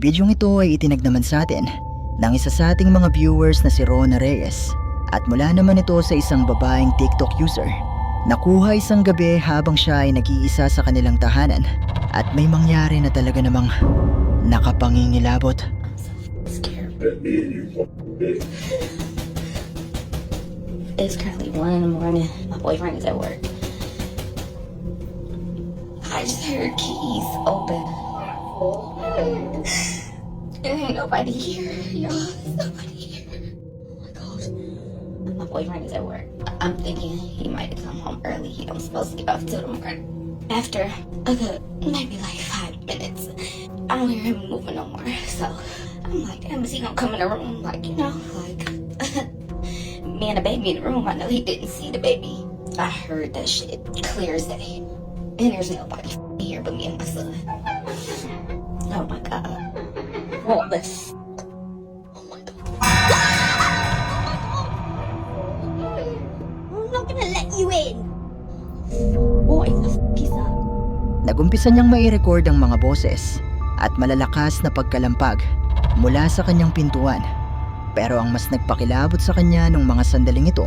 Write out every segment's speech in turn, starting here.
Ang bidyong ito ay itinagnaman sa atin ng isa sa ating mga viewers na si Rona Reyes at mula naman ito sa isang babaeng TikTok user. Nakuha isang gabi habang siya ay nag-iisa sa kanilang tahanan at may mangyari na talaga namang nakapangingilabot. It's currently one in the morning. My boyfriend is at work. I just heard keys open. There ain't nobody here, y'all. Nobody here. Oh my god. My boyfriend is at work. I'm thinking he might come home early. He don't supposed to get off till morning. After a good maybe like five minutes, I don't hear him moving no more. So I'm like, damn, is he gonna come in the room? Like, you know, like me and the baby in the room. I know he didn't see the baby. I heard that shit clear as day. And there's nobody here but me and my son. Oh my god. All this. Oh my god. I'm not gonna let you in. Is up. Nagumpisa niyang mai-record ang mga boses at malalakas na pagkalampag mula sa kanyang pintuan. Pero ang mas nagpakilabot sa kanya nung mga sandaling ito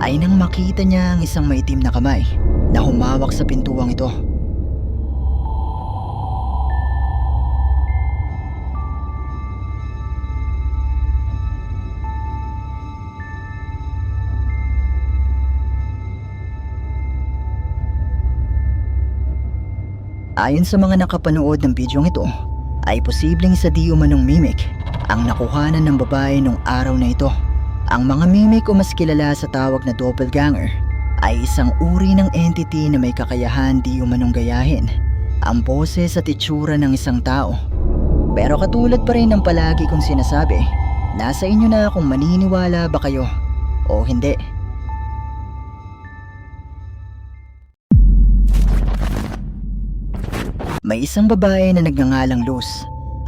ay nang makita niya ang isang maitim na kamay na humawak sa pintuang ito. Ayon sa mga nakapanood ng bidyong ito, ay posibleng sa di umanong mimic ang nakuhanan ng babae nung araw na ito. Ang mga mimic o mas kilala sa tawag na doppelganger ay isang uri ng entity na may kakayahan di umanong gayahin ang boses at itsura ng isang tao. Pero katulad pa rin ng palagi kong sinasabi, nasa inyo na kung maniniwala ba kayo o hindi. May isang babae na nagngangalang Luz,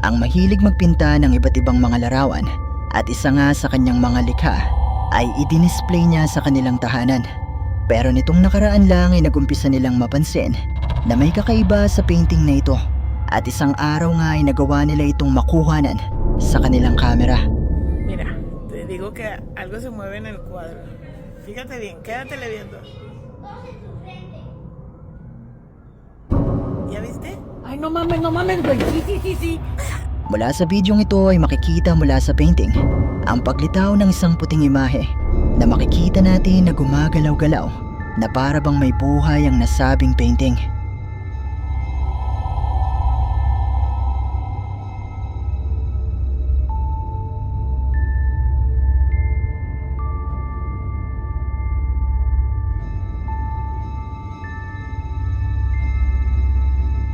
ang mahilig magpinta ng iba't ibang mga larawan at isa nga sa kanyang mga likha ay idinisplay niya sa kanilang tahanan. Pero nitong nakaraan lang ay nagumpisa nilang mapansin na may kakaiba sa painting na ito at isang araw nga ay nagawa nila itong makuhanan sa kanilang kamera. Mira, te digo que algo se mueve en el cuadro. Fíjate bien, quédatele viendo. ¿Ya viste? Ay, no mames, no mames, güey. Sí, sí, sí, sí. Mula sa bidyong ito ay makikita mula sa painting ang paglitaw ng isang puting imahe na makikita natin na gumagalaw-galaw na para bang may buhay ang nasabing painting.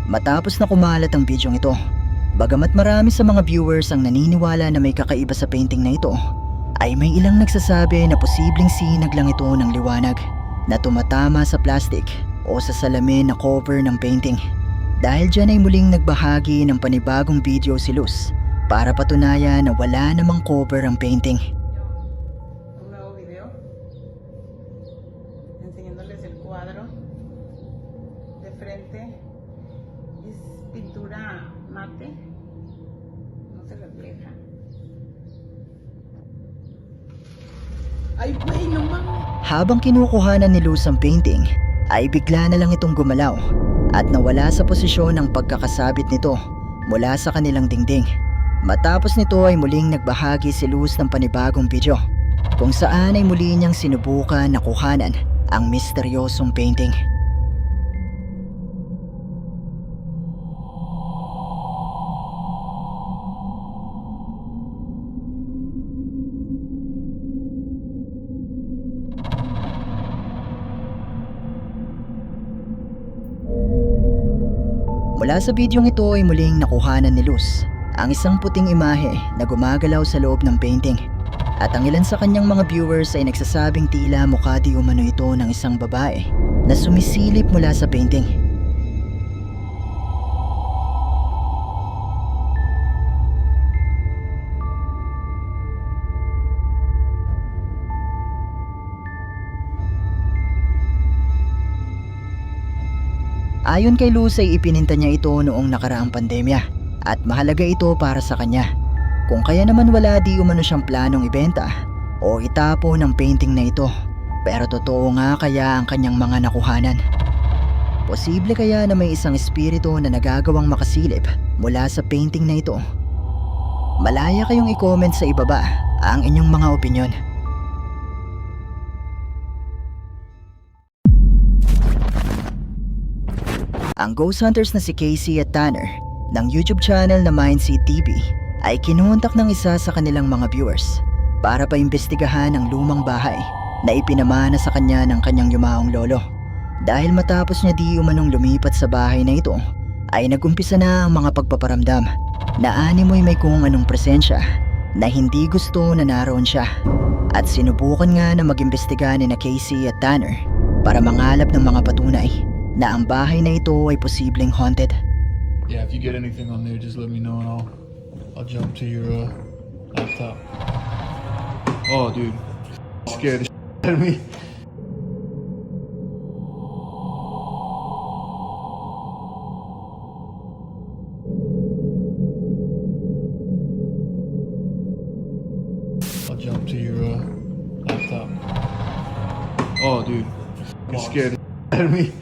Matapos na kumalat ang bidyong ito, bagamat marami sa mga viewers ang naniniwala na may kakaiba sa painting na ito, ay may ilang nagsasabi na posibleng sinag lang ito ng liwanag na tumatama sa plastic o sa salamin na cover ng painting. Dahil dyan ay muling nagbahagi ng panibagong video si Luz para patunayan na wala namang cover ang painting. Un nuevo video enseñándoles el cuadro de frente. Es pintura mate, no se refleja. Ay, güey, no mames. Habang kinukuhanan ni Luz ang painting, ay bigla na lang itong gumalaw at nawala sa posisyon ang pagkakasabit nito mula sa kanilang dingding. Matapos nito ay muling nagbahagi si Luz ng panibagong video kung saan ay muli niyang sinubukan na kuhanan ang misteryosong painting. Sa bidyong ito ay muling nakuhanan ni Luz ang isang puting imahe na gumagalaw sa loob ng painting. At ang ilan sa kanyang mga viewers ay nagsasabing tila mukha di umano ito ng isang babae na sumisilip mula sa painting. Ayon kay Luz ay ipininta niya ito noong nakaraang pandemya at mahalaga ito para sa kanya. Kung kaya naman wala di umano siyang planong ibenta o itapo ng painting na ito. Pero totoo nga kaya ang kanyang mga nakuhanan. Posible kaya na may isang espiritu na nagagawang makasilip mula sa painting na ito. Malaya kayong i-comment sa ibaba ang inyong mga opinyon. Ang ghost hunters na si Casey at Tanner ng YouTube channel na Mindseed TV ay kinontak ng isa sa kanilang mga viewers para paimbestigahan ang lumang bahay na ipinamana sa kanya ng kanyang yumaong lolo. Dahil matapos niya di umanong lumipat sa bahay na ito, ay nagumpisa na ang mga pagpaparamdam na animoy may kung anong presensya na hindi gusto na naroon siya. At sinubukan nga na mag-imbestiga ni na Casey at Tanner para mangalap ng mga patunay na ang bahay na ito ay posibleng haunted. Yeah, if you get anything on there, just let me know and I'll I'll jump to your uh, laptop. Oh, dude, scared the out of me. I'll jump to your uh, laptop. Oh, dude, scared the out of me.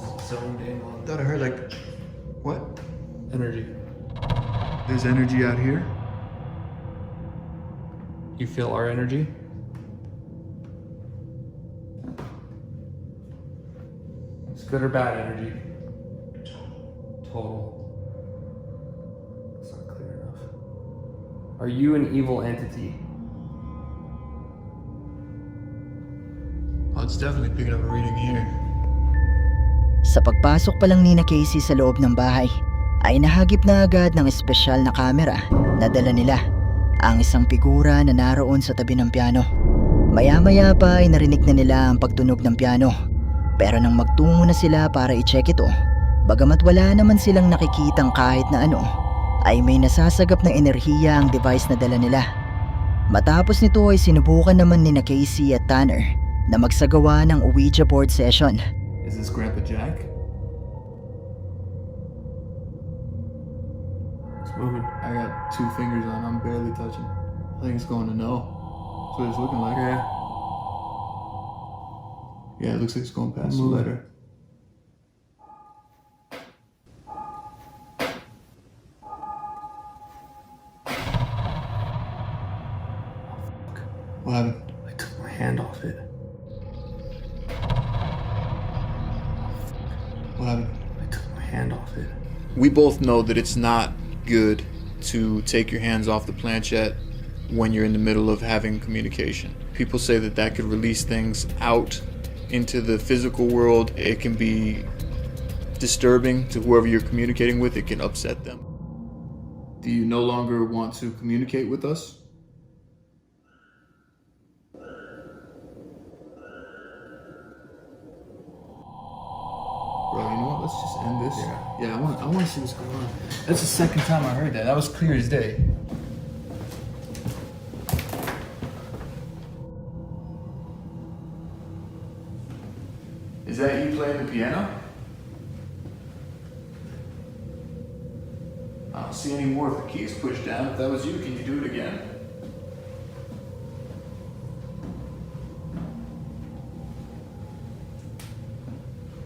Was zoned in on thought I heard like, what? energy. There's energy out here. You feel our energy? It's good or bad energy? Total. It's not clear enough. Are you an evil entity? Oh, it's definitely picking up a reading here. Sa pagpasok pa lang ni na Casey sa loob ng bahay, ay nahagip na agad ng espesyal na kamera na dala nila ang isang figura na naroon sa tabi ng piano. Maya-maya pa ay narinig na nila ang pagtunog ng piano. Pero nang magtungo na sila para i-check ito, bagamat wala naman silang nakikitang kahit na ano, ay may nasasagap na enerhiya ang device na dala nila. Matapos nito ay sinubukan naman ni na Casey at Tanner na magsagawa ng Ouija board session Is this Grandpa Jack? It's moving. I got two fingers on. I'm barely touching. I think it's going to no. That's what it's looking like. Yeah. Yeah, it looks like it's going past the Move. letter. What happened? I took my hand off it. What happened? I took my hand off it. We both know that it's not good to take your hands off the planchette when you're in the middle of having communication. People say that that could release things out into the physical world. It can be disturbing to whoever you're communicating with, it can upset them. Do you no longer want to communicate with us? Bro, you know what? Let's just end this. Yeah. Yeah, I want to see what's going on. That's the second time I heard that. That was clear as day. Is that you playing the piano? I don't see any more if the key's pushed down. If that was you, can you do it again?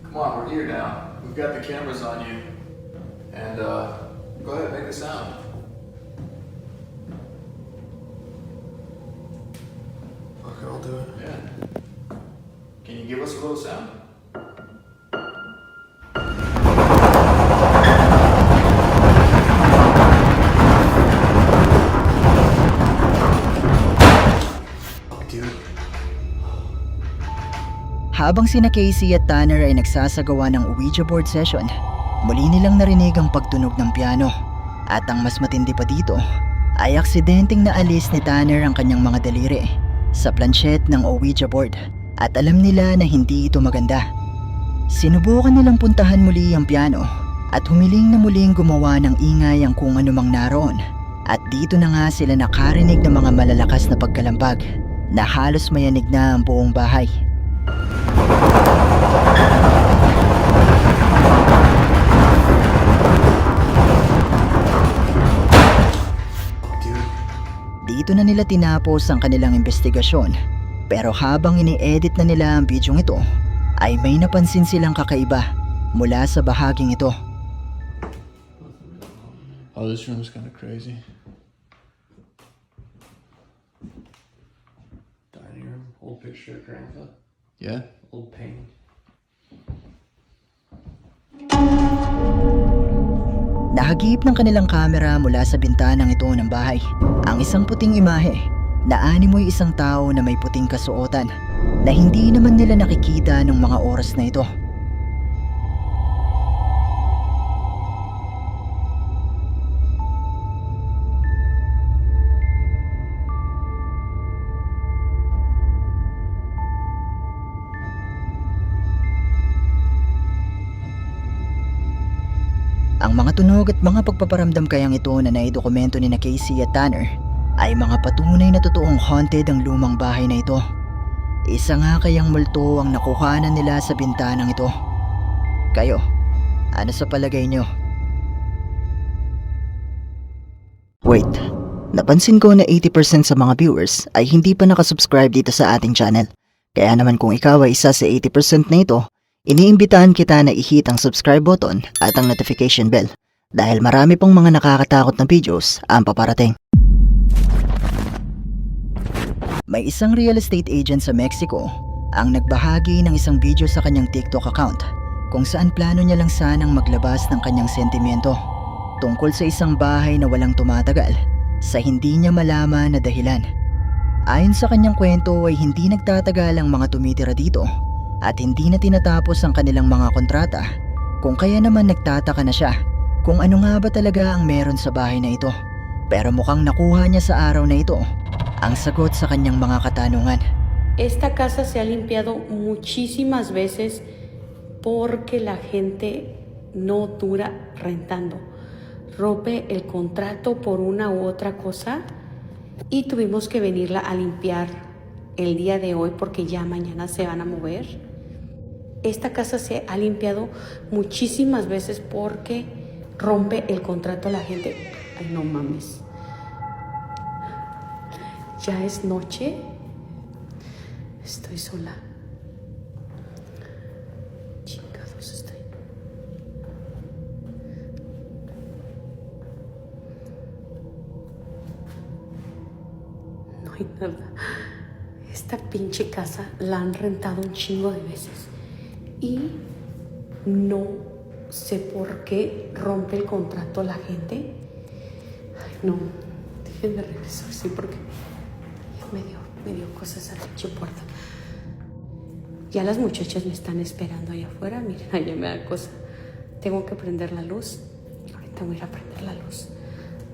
Come on, we're here now. We've got the cameras on you. And uh, go ahead, make a sound. Okay, I'll do it. Yeah. Can you give us a little sound? Dude. Habang sina Casey at Tanner ay nagsasagawa ng Ouija board session, muli nilang narinig ang pagtunog ng piano. At ang mas matindi pa dito, ay aksidenteng naalis ni Tanner ang kanyang mga daliri sa planchet ng Ouija board at alam nila na hindi ito maganda. Sinubukan nilang puntahan muli ang piano at humiling na muling gumawa ng ingay ang kung anumang naroon. At dito na nga sila nakarinig ng mga malalakas na pagkalampag na halos mayanig na ang buong bahay. Dito na nila tinapos ang kanilang investigasyon. Pero habang ini-edit na nila ang bidyong ito, ay may napansin silang kakaiba mula sa bahaging ito. oh, this room is kind of crazy. Dining room, old picture of grandpa, Yeah? old painting. Nahagip ng kanilang kamera mula sa bintanang ito ng bahay. Ang isang puting imahe na animoy isang tao na may puting kasuotan na hindi naman nila nakikita ng mga oras na ito. Mga tunog at mga pagpaparamdam kayang ito na naidokumento ni na Casey at Tanner ay mga patunay na totoong haunted ang lumang bahay na ito. Isa nga kayang multo ang nakuhanan nila sa bintanang ito. Kayo, ano sa palagay nyo? Wait, napansin ko na 80% sa mga viewers ay hindi pa nakasubscribe dito sa ating channel. Kaya naman kung ikaw ay isa sa 80% na ito, Iniimbitahan kita na i-hit ang subscribe button at ang notification bell dahil marami pong mga nakakatakot na videos ang paparating. May isang real estate agent sa Mexico ang nagbahagi ng isang video sa kanyang TikTok account kung saan plano niya lang sanang maglabas ng kanyang sentimiento tungkol sa isang bahay na walang tumatagal sa hindi niya malaman na dahilan. Ayon sa kanyang kwento ay hindi nagtatagal ang mga tumitira dito at hindi na tinatapos ang kanilang mga kontrata kung kaya naman nagtataka na siya kung ano nga ba talaga ang meron sa bahay na ito. Pero mukhang nakuha niya sa araw na ito ang sagot sa kanyang mga katanungan. Esta casa se ha limpiado muchísimas veces porque la gente no dura rentando. Rompe el contrato por una u otra cosa y tuvimos que venirla a limpiar el día de hoy porque ya mañana se van a mover. Esta casa se ha limpiado muchísimas veces porque rompe el contrato a la gente. Ay, no mames. Ya es noche. Estoy sola. Chingados estoy. No hay nada. Esta pinche casa la han rentado un chingo de veces. Y no sé por qué rompe el contrato la gente. Ay, no. Déjenme regresar, sí, porque me dio, me dio cosas a la puerta. Ya las muchachas me están esperando allá afuera. Miren, allá me da cosa. Tengo que prender la luz. Ahorita voy a ir a prender la luz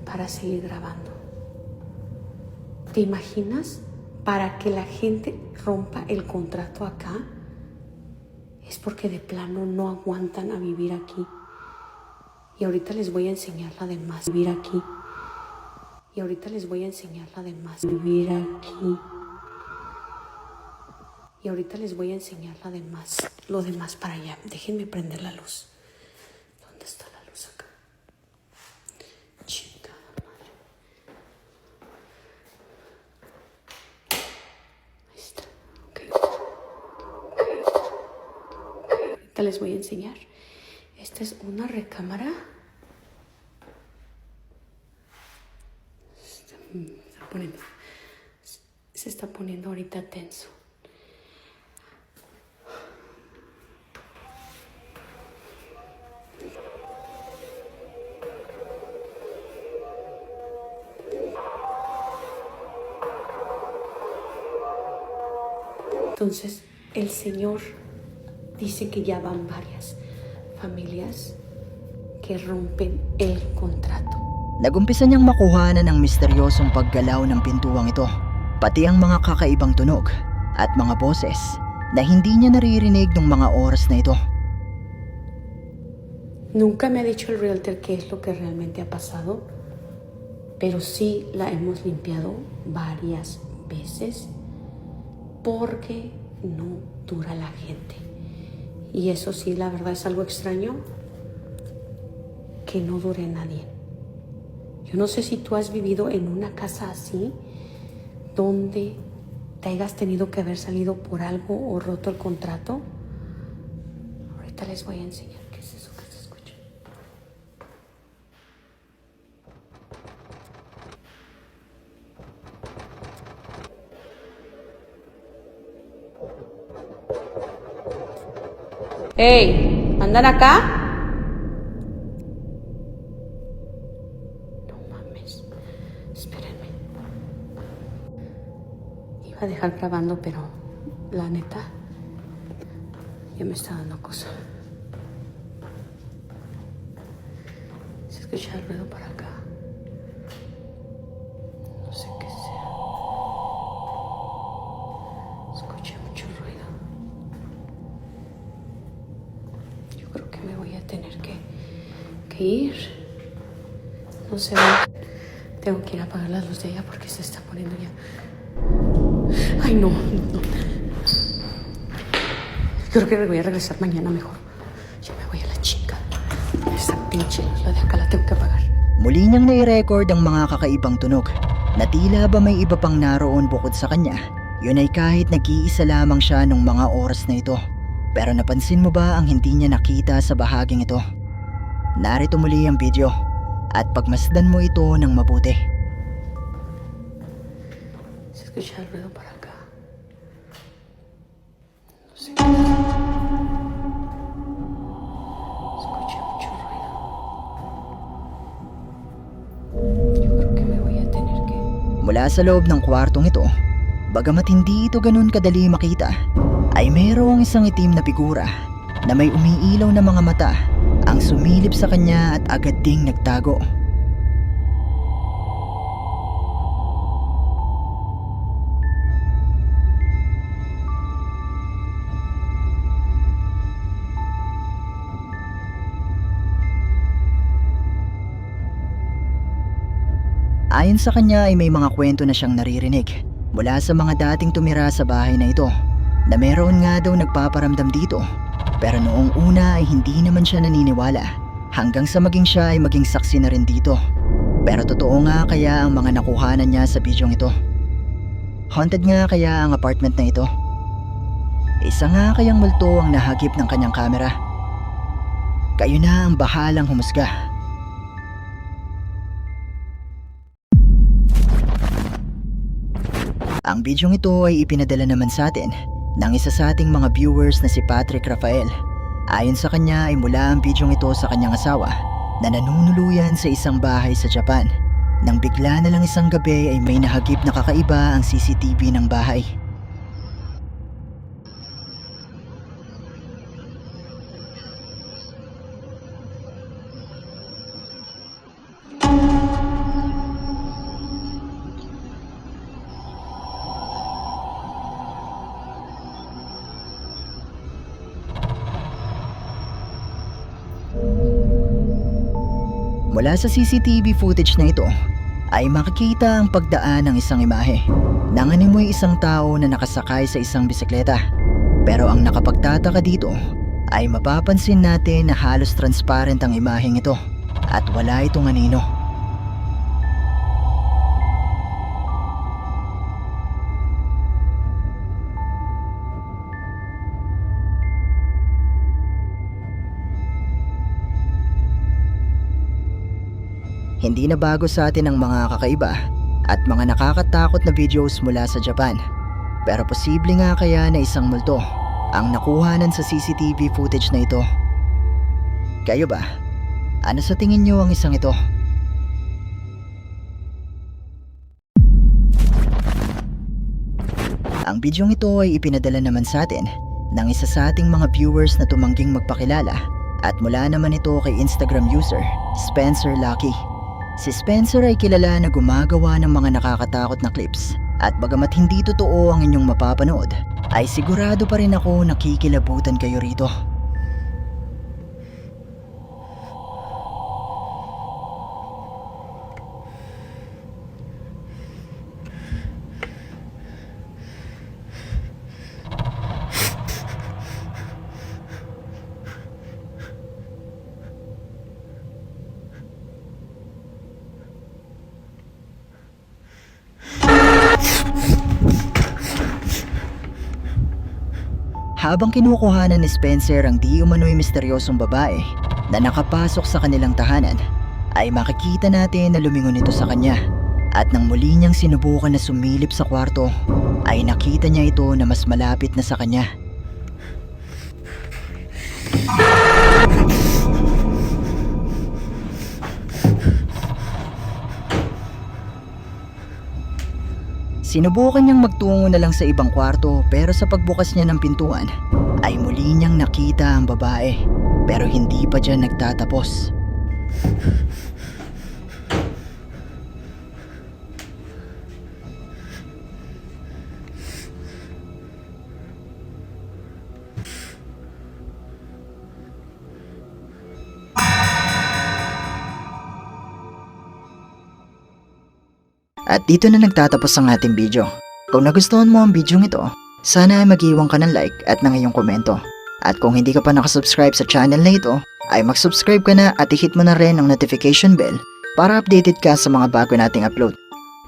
para seguir grabando. ¿Te imaginas? Para que la gente rompa el contrato acá, es porque de plano no aguantan a vivir aquí. Y ahorita les voy a enseñar la demás vivir aquí. Y ahorita les voy a enseñar la demás vivir aquí. Y ahorita les voy a enseñar la demás, lo demás para allá. Déjenme prender la luz. ¿Dónde está la luz acá? Chingada madre. Ahí está. Ok. Ok. Ahorita les voy a enseñar. Esta es una recámara. Poniendo, se está poniendo ahorita tenso. Entonces, el Señor dice que ya van varias familias que rompen el contrato. Nagumpisa niyang makuhanan ang misteryosong paggalaw ng pintuang ito, pati ang mga kakaibang tunog at mga boses na hindi niya naririnig ng mga oras na ito. Nunca me ha dicho el realtor qué es lo que realmente ha pasado, pero sí la hemos limpiado varias veces porque no dura la gente. Y eso sí, la verdad es algo extraño que no dure nadie. Yo no sé si tú has vivido en una casa así, donde te hayas tenido que haber salido por algo o roto el contrato. Ahorita les voy a enseñar qué es eso que se escucha. ¡Ey! ¿Andan acá? No mames. Espérenme. Iba a dejar grabando, pero la neta ya me está dando cosa. Que ir. No sé. Tengo que ir a apagar la luz de ella porque se está poniendo ya. Ay, no, no. Creo que me voy a regresar mañana mejor. Ya me voy a la chica. Esa pinche luz, la de acá la tengo que apagar. Muli niyang nai-record ang mga kakaibang tunog na tila ba may iba pang naroon bukod sa kanya. Yun ay kahit nag-iisa lamang siya nung mga oras na ito. Pero napansin mo ba ang hindi niya nakita sa bahaging ito? Narito muli ang video at pagmasdan mo ito ng mabuti. Escucha el ruido para acá. No sé qué es. Escuché mucho ruido. Yo creo que me voy a tener que. Mula sa loob ng kwartong ito, bagamat hindi ito ganun kadali makita, ay mayroong isang itim na figura na may umiilaw na mga mata ang sumilip sa kanya at agad ding nagtago. Ayon sa kanya ay may mga kwento na siyang naririnig mula sa mga dating tumira sa bahay na ito na meron nga daw nagpaparamdam dito pero noong una ay hindi naman siya naniniwala hanggang sa maging siya ay maging saksi na rin dito. Pero totoo nga kaya ang mga nakuhanan niya sa bidyong ito. Haunted nga kaya ang apartment na ito. Isa nga kayang multo ang nahagip ng kanyang kamera. Kayo na ang bahalang humusga. Ang bidyong ito ay ipinadala naman sa atin ng isa sa ating mga viewers na si Patrick Rafael. Ayon sa kanya ay mula ang bidyong ito sa kanyang asawa na nanunuluyan sa isang bahay sa Japan. Nang bigla na lang isang gabi ay may nahagip na kakaiba ang CCTV ng bahay. Mula sa CCTV footage na ito ay makikita ang pagdaan ng isang imahe. Nanganimoy isang tao na nakasakay sa isang bisikleta. Pero ang nakapagtataka dito ay mapapansin natin na halos transparent ang imaheng ito at wala itong anino. Hindi na bago sa atin ang mga kakaiba at mga nakakatakot na videos mula sa Japan. Pero posible nga kaya na isang multo ang nakuhanan sa CCTV footage na ito. Kayo ba? Ano sa tingin niyo ang isang ito? Ang bidyong ito ay ipinadala naman sa atin ng isa sa ating mga viewers na tumangging magpakilala At mula naman ito kay Instagram user, Spencer Lucky. Si Spencer ay kilala na gumagawa ng mga nakakatakot na clips. At bagamat hindi totoo ang inyong mapapanood, ay sigurado pa rin ako nakikilabutan kayo rito. Habang kinukuhanan ni Spencer ang di umano'y misteryosong babae na nakapasok sa kanilang tahanan, ay makikita natin na lumingon ito sa kanya. At nang muli niyang sinubukan na sumilip sa kwarto, ay nakita niya ito na mas malapit na sa kanya. Sinubukan niyang magtungo na lang sa ibang kwarto pero sa pagbukas niya ng pintuan ay muli niyang nakita ang babae pero hindi pa dyan nagtatapos. At dito na nagtatapos ang ating video. Kung nagustuhan mo ang video ito, sana ay mag-iwan ka ng like at ng iyong komento. At kung hindi ka pa nakasubscribe sa channel na ito, ay mag-subscribe ka na at i-hit mo na rin ang notification bell para updated ka sa mga bago nating upload.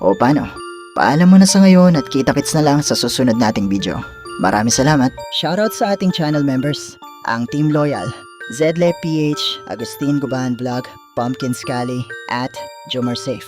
O paano? Paalam mo na sa ngayon at kita-kits na lang sa susunod nating video. Maraming salamat. Shoutout sa ating channel members. Ang Team Loyal, Zedle PH, Agustin Guban Vlog, Pumpkin Scally, at Jomar Safe.